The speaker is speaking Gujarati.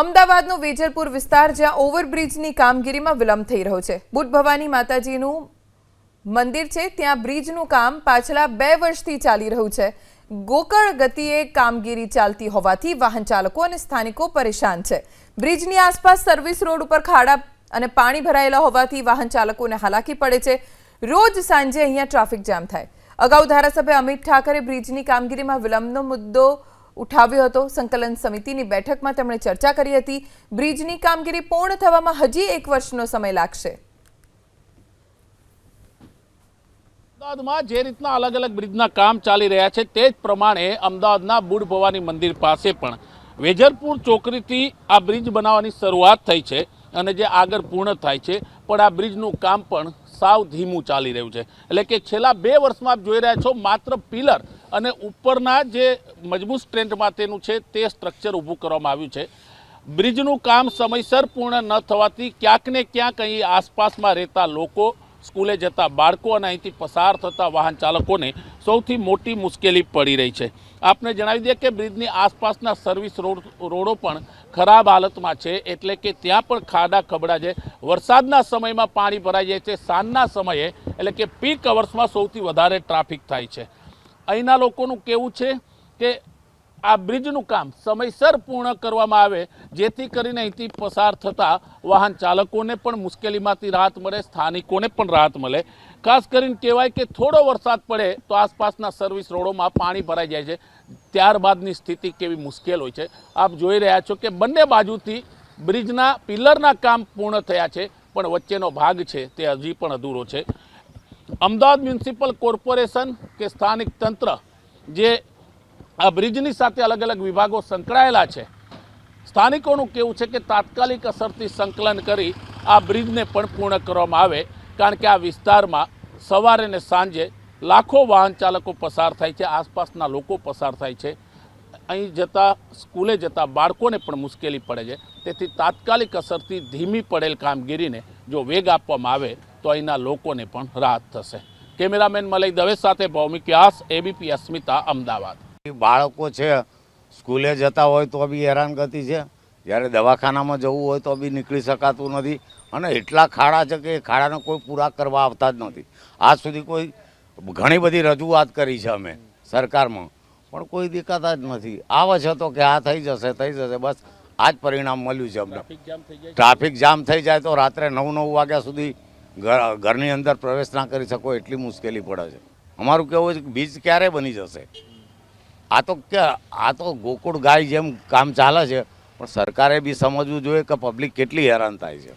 અમદાવાદનો વેજલપુર વિસ્તાર, જ્યાં ઓવરબ્રિજની કામગીરીમાં વિલંબ થઈ રહ્યો છે. બુટ ભવાની માતાજીનું મંદિર છે, ત્યાં બ્રિજનું કામ પાછલા બે વર્ષથી ચાલી રહ્યું છે. ગોકળ ગતિએ કામગીરી ચાલતી હોવાથી વાહન ચાલકો અને સ્થાનિકો પરેશાન છે. બ્રિજની આસપાસ સર્વિસ રોડ ઉપર ખાડા અને પાણી ભરાયેલા હોવાથી વાહન ચાલકોને હાલાકી પડે છે. રોજ સાંજે અહીંયા ટ્રાફિક જામ થાય. અગાઉ ધારાસભ્ય અમિત ઠાકરે બ્રિજની કામગીરીમાં વિલંબનો મુદ્દો ઉઠાવ્યો હતો. સંકલન સમિતિની બેઠકમાં તેમણે ચર્ચા કરી હતી. બ્રિજની કામગીરી પૂર્ણ થવામાં હજી એક વર્ષનો સમય લાગશે. અમદાવાદમાં જે રીતના અલગ અલગ બ્રિજના કામ ચાલી રહ્યા છે તે જ પ્રમાણે અમદાવાદના બુડ ભવાની મંદિર પાસે પણ વેજરપુર ચોકડીથી આ બ્રિજ બનાવવાની શરૂઆત થઈ છે. અને જે આગળ પૂર્ણ થાય છે, પણ આ બ્રિજનું કામ પણ સાવ ધીમું ચાલી રહ્યું છે. એટલે કે છેલ્લા બે વર્ષમાં આપ જોઈ રહ્યા છો, માત્ર પિલર અને ઉપરના જે મજબૂત સ્ટ્રેન્ડમાં માટેનું છે, તે સ્ટ્રક્ચર ઊભું કરવામાં આવ્યું છે. બ્રિજનું કામ સમયસર પૂર્ણ ન થવાથી ક્યાંક ને ક્યાંક અહીં આસપાસમાં રહેતા લોકો સ્કૂલે જતા બાળકો અને અહીંથી પસાર થતા વાહન ચાલકોને સૌથી મોટી મુશ્કેલી પડી રહી છે. આપને જણાવી દઈએ કે બ્રિજની આસપાસના સર્વિસ રોડ, રોડો પણ ખરાબ હાલતમાં છે, એટલે કે ત્યાં પણ ખાડા ખબડા છે વરસાદના સમયમાં પાણી ભરાઈ જાય છે, સાંજના સમયે, એટલે કે પીક અવર્સમાં સૌથી વધારે ટ્રાફિક થાય છે. અહીંના લોકોનું કેવું છે કે આ બ્રિજનું કામ સમયસર પૂર્ણ કરવામાં આવે, જેથી કરીને અહીંથી પસાર થતા વાહન ચાલકોને પણ મુશ્કેલીમાંથી રાહત મળે, સ્થાનિકોને પણ રાહત મળે. ખાસ કરીને કહેવાય કે થોડો વરસાદ પડે તો આસપાસના સર્વિસ રોડોમાં પાણી ભરાઈ જાય છે. ત્યારબાદની સ્થિતિ કેવી મુશ્કેલ હોય છે. આપ જોઈ રહ્યા છો કે બંને બાજુથી બ્રિજના પિલરના કામ પૂર્ણ થયા છે, પણ વચ્ચેનો ભાગ છે તે હજી પણ અધૂરો છે. અમદાવાદ મ્યુનિસિપલ કોર્પોરેશન કે સ્થાનિક તંત્ર જે આ બ્રિજની સાથે અલગ અલગ વિભાગો સંકળાયેલા છે. સ્થાનિકોનું કેવું છે કે તાત્કાલિક અસરથી સંકલન કરી આ બ્રિજને પણ પૂર્ણ કરવામાં આવે, કારણ કે આ વિસ્તારમાં સવારે ને સાંજે લાખો વાહન ચાલકો પસાર થાય છે, આસપાસના લોકો પસાર થાય છે. અહીં જતા સ્કૂલે જતા બાળકોને પણ મુશ્કેલી પડે છે. તેથી તાત્કાલિક અસરથી ધીમી પડેલ કામગીરીને જો વેગ આપવામાં આવે, તો અહીંના લોકોને પણ રાહત થશે. કેમેરામેન મલય દવે સાથે ભૌમિક વ્યાસ, એબીપી અસ્મિતા, અમદાવાદ. બાળકો છે સ્કૂલે જતા હોય તો બી હેરાનગતિ છે. જ્યારે દવાખાનામાં જવું હોય તો બી નીકળી શકાતું નથી. અને એટલા ખાડા છે કે એ ખાડાને કોઈ પૂરા કરવા આવતા જ નથી. આજ સુધી કોઈ ઘણી બધી રજૂઆત કરી છે અમે સરકારમાં. પણ કોઈ દેખાતા જ નથી. આવે છે તો કે આ થઈ જશે થઈ જશે. બસ આ જ પરિણામ મળ્યું છે અમને. ટ્રાફિક જામ થઈ જાય તો રાત્રે નવ નવ વાગ્યા સુધી ઘર- ઘરની અંદર પ્રવેશ ના કરી શકો એટલી મુશ્કેલી પડે છે. અમારું કહેવું છે કે બીજ ક્યારે બની જશે? આ તો કે, આ તો ગોકુળ ગાય જેમ કામ ચાલે છે, પણ સરકારે બી સમજવું જોઈએ કે પબ્લિક કેટલી હેરાન થાય છે.